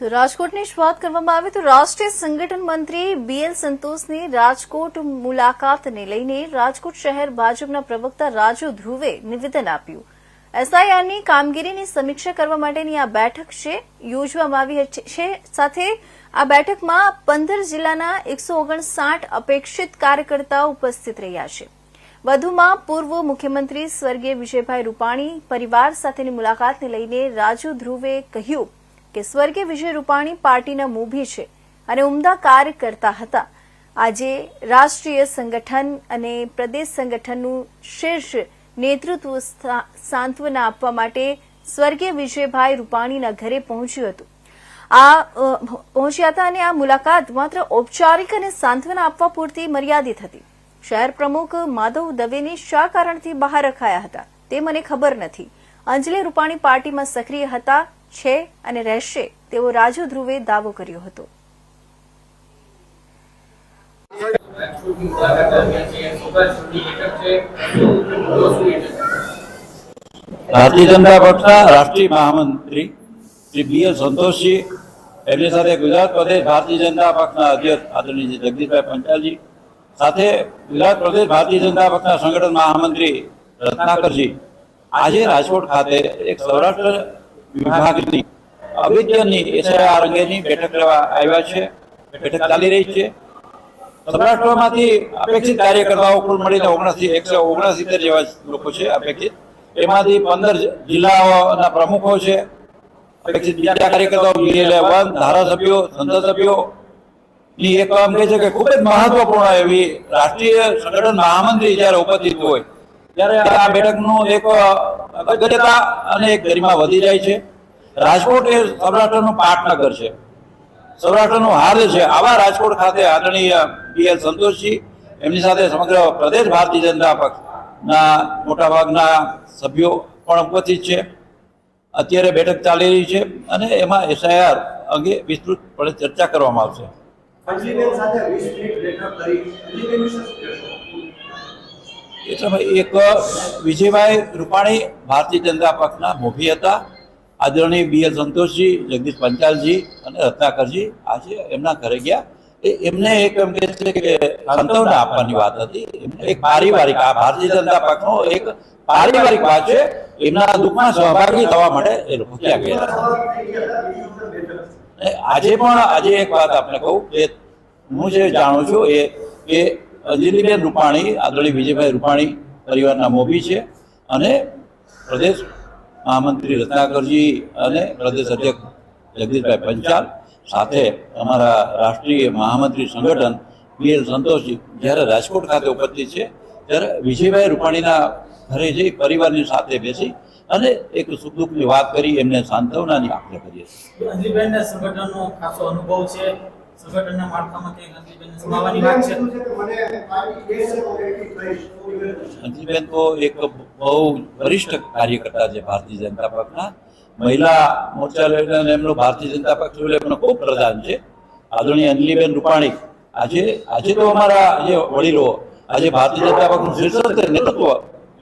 તો રાજકોટની જ વાત કરવામાં આવે તો રાષ્ટ્રીય સંગઠન મંત્રી બીએલ સંતોષની રાજકોટ મુલાકાતને લઈને રાજકોટ શહેર ભાજપના પ્રવક્તા રાજુ ધ્રુવે નિવેદન આપ્યું. એસઆઈઆરની કામગીરીની સમીક્ષા કરવા માટેની આ બેઠક છે, યોજવામાં આવી છે. સાથે આ બેઠકમાં પંદર જિલ્લાના એકસો અપેક્ષિત કાર્યકર્તાઓ ઉપસ્થિત રહ્યા છે. વધુમાં પૂર્વ મુખ્યમંત્રી સ્વર્ગીય વિજયભાઈ રૂપાણી પરિવાર સાથેની મુલાકાતને લઈને રાજુ ધ્રુવે કહ્યું કે સ્વર્ગીય વિજય રૂપાણી પાર્ટીના મૂભી છે અને ઉમદા કાર્યકર્તા હતા. આજે રાષ્ટ્રીય સંગઠન અને પ્રદેશ સંગઠનનું શીર્ષ નેતૃત્વ સાંત્વના આપવા માટે સ્વર્ગીય વિજયભાઈ રૂપાણીના ઘરે પહોંચ્યું હતું. આ પહોંચ્યા હતા અને આ મુલાકાત માત્ર ઔપચારિક અને સાંત્વના આપવા પૂરતી મર્યાદિત હતી. શહેર પ્રમુખ માધવ દવેને શા કારણથી બહાર રખાયા હતા તે મને ખબર નથી. અંજલિ રૂપાણી પાર્ટીમાં સક્રિય હતા છે અને રહેશે તેવો રાજુ ધ્રુવે દાવો કર્યો હતો. ભારતીય જનતા પક્ષના રાષ્ટ્રીય મહામંત્રી શ્રી બી એલ સંતોષજી, એમની સાથે ગુજરાત પ્રદેશ ભારતીય જનતા પક્ષના અધ્યક્ષ આદરણીય જગદીશભાઈ પંચાલજી, સાથે ગુજરાત પ્રદેશ ભારતીય જનતા પક્ષના સંગઠન મહામંત્રી રત્નાકરજી. આજે રાજકોટ ખાતે એક સૌરાષ્ટ્ર વિભાગની અગત્યની એસઆઈઆર અંગેની બેઠક લેવા આવ્યા છે. બેઠક ચાલી રહી છે. સૌરાષ્ટ્રમાંથી અપેક્ષિત કાર્યકર્તાઓ કુલ મળીને ઓગણસી, એકસો ઓગણસિત્તેર જેવા લોકો છે અપેક્ષિત. એમાંથી પંદર જિલ્લાઓના પ્રમુખો છે. અપેક્ષિત બીજા કાર્યકર્તાઓ બીએલએ વન, ધારાસભ્યો સંસદની એક કામ કહે છે કે ખૂબ જ મહત્વપૂર્ણ એવી રાષ્ટ્રીય સંગઠન મહામંત્રી જ્યારે ઉપસ્થિત હોય, ત્યારે આ બેઠકનું એક અગત્યતા અને એક ગરિમા વધી જાય છે. રાજકોટ એ સૌરાષ્ટ્રનું પાટનગર છે. સૌરાષ્ટ્રનું હાર છે, આવા રાજકોટ ખાતે આદરણીય પીએલ એલ સંતોષજી, એમની સાથે સમગ્ર પ્રદેશ ભારતીય જનતા પક્ષના મોટાભાગના સભ્યો પણ ઉપસ્થિત છે. અત્યારે બેઠક ચાલી રહી છે અને એમાં એસઆઈઆર અંગે વિસ્તૃતપણે ચર્ચા કરવામાં આવશે અંજલિબેન સાથે વીસ મિનિટ બેઠક કરી અંજલિબેન વિશે શું કહેશો એટલે ભાઈ એક વિજયભાઈ રૂપાણી ભારતીય જનતા પક્ષના મોભી હતા. આદરણીય બી એલ સંતોષજી, જગદીશ પંચાલજી અને રત્નાકરજી આજે એમના ઘરે ગયા. એમને એક એમ કહે છે કે સંતવના આપવાની વાત હતી. એક પારિવારિક, આ ભારતીય જનતા પક્ષનો એક પારિવારિક વાત છે. એમના દુઃખમાં સહભાગી થવા માટે એ લોકો ત્યાં ગયા. આજે પણ આજે એક વાત આપણે કહું કે હું જે જાણું છું એ કે રૂપાણી આદરણીય વિજયભાઈ રૂપાણી પરિવારના મોભી છે અને પ્રદેશ મહામંત્રી રત્નાકરજી અને પ્રદેશ અધ્યક્ષ જગદીશભાઈ પંચાલ સાથે અમારા રાષ્ટ્રીય મહામંત્રી સંગઠન બી એલ સંતોષજી જ્યારે રાજકોટ ખાતે ઉપસ્થિત છે, ત્યારે વિજયભાઈ રૂપાણીના ઘરે જઈ પરિવારની સાથે બેસી અને એક સુખ દુઃખની વાત કરી, એમને સાંત્વનાની આપણે કરીએ સંગઠનનો ખાસો અનુભવ છે. સંગઠનના માળખામાંથી અંજલિબેનને સમાવવાની વાત છે? અંજલિબેન તો એક બહુ વરિષ્ઠ કાર્યકર્તા છે ભારતીય જનતા પક્ષના મહિલા મોરચા લઈને એમનો ભારતીય જનતા પક્ષ એમનો ખૂબ પ્રધાન છે. આદરણીય અંજલિબેન રૂપાણી આજે આજે તો અમારા જે વડીલો આજે ભારતીય જનતા પક્ષનું શીર્ષક નેતૃત્વ.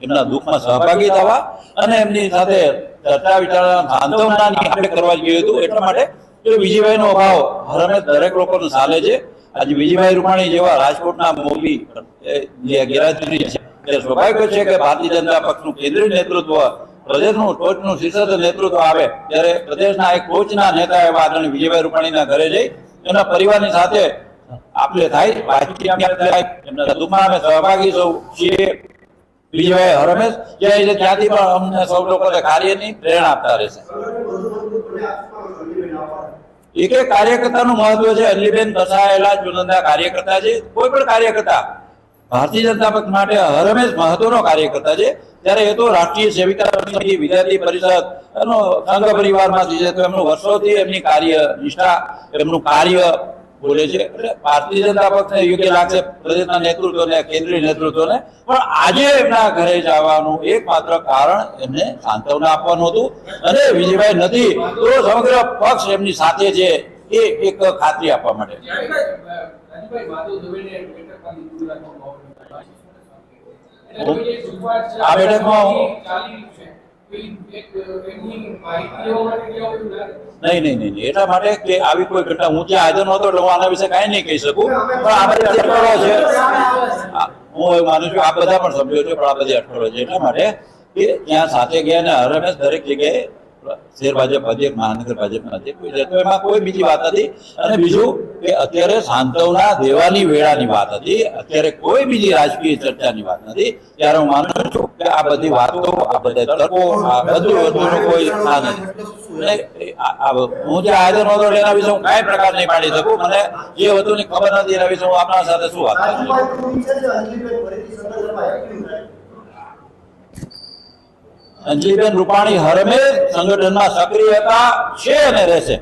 એમના દુઃખમાં સહભાગી થવા અને એમની સાથે ચર્ચા વિચારણા સાંત્વના આપણે કરવા જોઈએ હતું એટલા માટે કે વિજયભાઈનો અભાવ હરમે દરેક લોકોને ચાલે છે. આજે વિજયભાઈ રૂપાણી જેવા રાજકોટના મોભી જે ગેરહાજરી છે તે સ્વાભાવિક છે કે ભારતીય જનતા પક્ષનું કેન્દ્રીય નેતૃત્વ, પ્રદેશનું ટોચનું શીર્ષક નેતૃત્વ આવે, ત્યારે પ્રદેશના એક ટોચના નેતા એવા આદરણીય વિજયભાઈ રૂપાણીના ઘરે જઈ એના પરિવારની સાથે આપણે થાય, વાતચીત અમે સહભાગી સૌ છીએ. વિજયભાઈ હરમેશ જે ત્યાંથી પણ અમને સૌ લોકોને કાર્યની પ્રેરણા આપતા રહેશે. એક એક કાર્યકર્તાનું મહત્વ છે. અંજલિબેન કસાયેલા ચુનંદા કાર્યકર્તા છે. કોઈ પણ કાર્યકર્તા ભારતીય જનતા પક્ષ માટે હરમેશ મહત્વનો કાર્યકર્તા છે. ત્યારે એ તો રાષ્ટ્રીય સેવિકા સમિતિ વિદ્યાર્થી પરિષદ એનો સંઘ પરિવારમાંથી છે, તો એમનું વર્ષોથી એમની કાર્ય નિષ્ઠા, એમનું કાર્ય બોલે છે. એટલે ભારતીય જનતા પક્ષને યોગ્ય લાગશે પ્રદેશના નેતૃત્વને કેન્દ્રીય નેતૃત્વને. પણ આજે એમના ઘરે જવાનું એકમાત્ર કારણ એમને સાંત્વના આપવાનું હતું. અને વિજયભાઈ નથી તો સમગ્ર પક્ષ એમની સાથે છે. એ એક ખાતરી આપવા માટે. આ બેઠકમાં હું- નહીં નહીં નહીં. એટલા માટે કે આવી કોઈ ઘટના, હું ત્યાં હાજર નહોતો એટલે હું આના વિશે કાંઈ નહીં કહી શકું. પણ આ બધી અટકળો છે. હું એવું માનું છું આ બધા પણ સમજો છો, પણ આ બધી અટકળો છે. એટલા માટે કે ત્યાં સાથે ગયા અને હરમેશ દરેક જગ્યાએ શેર ભાજપ અધ્યક્ષ મહાનગર ભાજપના અધ્યક્ષ એમાં કોઈ બીજી વાત નથી. અને બીજું કે અત્યારે સાંતવના દેવાની વેળાની વાત હતી. અત્યારે કોઈ બીજી રાજકીય ચર્ચાની વાત નથી. ત્યારે હું માનું છું કે આ બધી વાતો, આ બધા તર્કો, આ બધું વસ્તુનો કોઈ આ નથી હું જે હાજર નહોતો એના વિશે હું કઈ પ્રકાર નહીં પાડી શકું. મને જે વસ્તુની ખબર નથી એના વિશે હું આપણા સાથે શું વાત કરું અંજલિબેન રૂપાણી હરમે સંગઠનમાં સક્રિય હતા છે અને રહેશે.